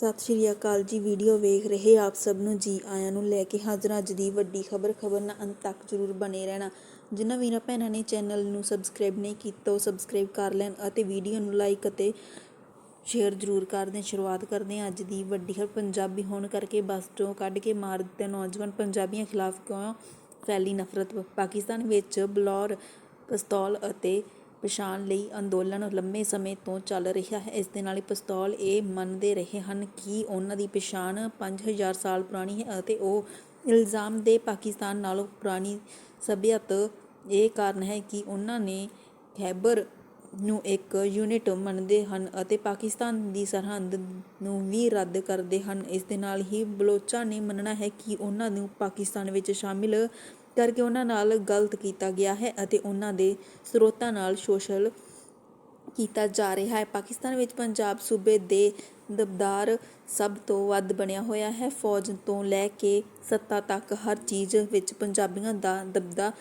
ਸਤਿ ਸ਼੍ਰੀ ਅਕਾਲ ਜੀ। ਵੀਡੀਓ ਵੇਖ ਰਹੇ ਆਪ ਸਭ ਨੂੰ ਜੀ ਆਇਆਂ ਨੂੰ ਲੈ ਕੇ ਹਾਜ਼ਰ ਅੱਜ ਦੀ ਵੱਡੀ ਖਬਰ ਖਬਰ ਨਾਲ ਅੰਤ ਤੱਕ ਜ਼ਰੂਰ ਬਣੇ ਰਹਿਣਾ। ਜਿਨ੍ਹਾਂ ਵੀਰਾਂ ਭੈਣਾਂ ਨੇ ਚੈਨਲ ਨੂੰ ਸਬਸਕ੍ਰਾਈਬ ਨਹੀਂ ਕੀਤਾ, ਉਹ ਸਬਸਕ੍ਰਾਈਬ ਕਰ ਲੈਣ ਅਤੇ ਵੀਡੀਓ ਨੂੰ ਲਾਈਕ ਅਤੇ ਸ਼ੇਅਰ ਜ਼ਰੂਰ ਕਰਦੇ ਸ਼ੁਰੂਆਤ ਕਰਦੇ ਹਾਂ ਅੱਜ ਦੀ ਵੱਡੀ ਖਬਰ। ਪੰਜਾਬੀ ਹੋਣ ਕਰਕੇ ਬੱਸ ਤੋਂ ਕੱਢ ਕੇ ਮਾਰ ਦਿੱਤੇ ਨੌਜਵਾਨ। ਪੰਜਾਬੀਆਂ ਖਿਲਾਫ ਕਿਉਂ ਫੈਲੀ ਨਫ਼ਰਤ? ਪਾਕਿਸਤਾਨ ਵਿੱਚ ਬਲੌਰ, ਪਿਸਤੌਲ ਅਤੇ ਪਛਾਣ ਲਈ ਅੰਦੋਲਨ ਲੰਮੇ ਸਮੇਂ ਤੋਂ ਚੱਲ ਰਿਹਾ ਹੈ। ਇਸ ਦੇ ਨਾਲ ਹੀ ਪਿਸਤੌਲ ਇਹ ਮੰਨਦੇ ਰਹੇ ਹਨ ਕਿ ਉਹਨਾਂ ਦੀ ਪਛਾਣ 5000 ਸਾਲ ਪੁਰਾਣੀ ਹੈ ਅਤੇ ਉਹ ਇਲਜ਼ਾਮ ਦੇ ਪਾਕਿਸਤਾਨ ਨਾਲੋਂ ਪੁਰਾਣੀ ਸਭਿਅਤ। ਇਹ ਕਾਰਨ ਹੈ ਕਿ ਉਹਨਾਂ ਨੇ ਖੈਬਰ ਨੂੰ ਇੱਕ ਯੂਨਿਟ ਮੰਨਦੇ ਹਨ ਅਤੇ ਪਾਕਿਸਤਾਨ ਦੀ ਸਰਹੰਦ ਨੂੰ ਵੀ ਰੱਦ ਕਰਦੇ ਹਨ। ਇਸ ਦੇ ਨਾਲ ਹੀ ਬਲੋਚਾਂ ਨੇ ਮੰਨਣਾ ਹੈ ਕਿ ਉਹਨਾਂ ਨੂੰ ਪਾਕਿਸਤਾਨ ਵਿੱਚ ਸ਼ਾਮਿਲ ਕਰਕੇ ਉਹਨਾਂ ਨਾਲ ਗਲਤ ਕੀਤਾ ਗਿਆ ਹੈ ਅਤੇ ਉਹਨਾਂ ਦੇ ਸਰੋਤਾਂ ਨਾਲ ਸ਼ੋਸ਼ਲ ਕੀਤਾ ਜਾ ਰਿਹਾ ਹੈ। ਪਾਕਿਸਤਾਨ ਵਿੱਚ ਪੰਜਾਬ ਸੂਬੇ ਦੇ ਦਬਦਾਰ ਸਭ ਤੋਂ ਵੱਧ ਬਣਿਆ ਹੋਇਆ ਹੈ। ਫੌਜ ਤੋਂ ਲੈ ਕੇ ਸੱਤਾ ਤੱਕ ਹਰ ਚੀਜ਼ ਵਿੱਚ ਪੰਜਾਬੀਆਂ ਦਾ ਦਬਦਾ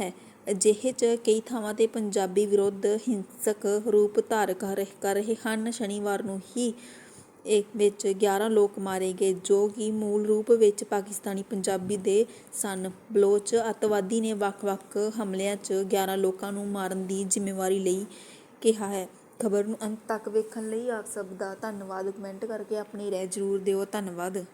ਹੈ। ਅਜਿਹੇ 'ਚ ਕਈ ਥਾਵਾਂ ਤੇ ਪੰਜਾਬੀ ਵਿਰੁੱਧ ਹਿੰਸਕ ਰੂਪ ਧਾਰ ਕਰ ਰਹੇ ਹਨ। ਸ਼ਨੀਵਾਰ ਨੂੰ ਹੀ ਇੱਕ ਵਿੱਚ 11 ਲੋਕ ਮਾਰੇ ਗਏ, ਜੋ ਕਿ ਮੂਲ ਰੂਪ ਵਿੱਚ ਪਾਕਿਸਤਾਨੀ ਪੰਜਾਬੀ ਦੇ ਸਨ। ਬਲੋਚ ਅੱਤਵਾਦੀ ਨੇ ਵੱਖ-ਵੱਖ ਹਮਲਿਆਂ 'ਚ 11 ਲੋਕਾਂ ਨੂੰ ਮਾਰਨ ਦੀ ਜ਼ਿੰਮੇਵਾਰੀ ਲਈ ਕਿਹਾ ਹੈ। ਖਬਰ ਨੂੰ ਅੰਤ ਤੱਕ ਵੇਖਣ ਲਈ ਆਪ ਸਭ ਦਾ ਧੰਨਵਾਦ। ਕਮੈਂਟ ਕਰਕੇ ਆਪਣੀ ਰਾਏ ਜ਼ਰੂਰ ਦਿਓ। ਧੰਨਵਾਦ।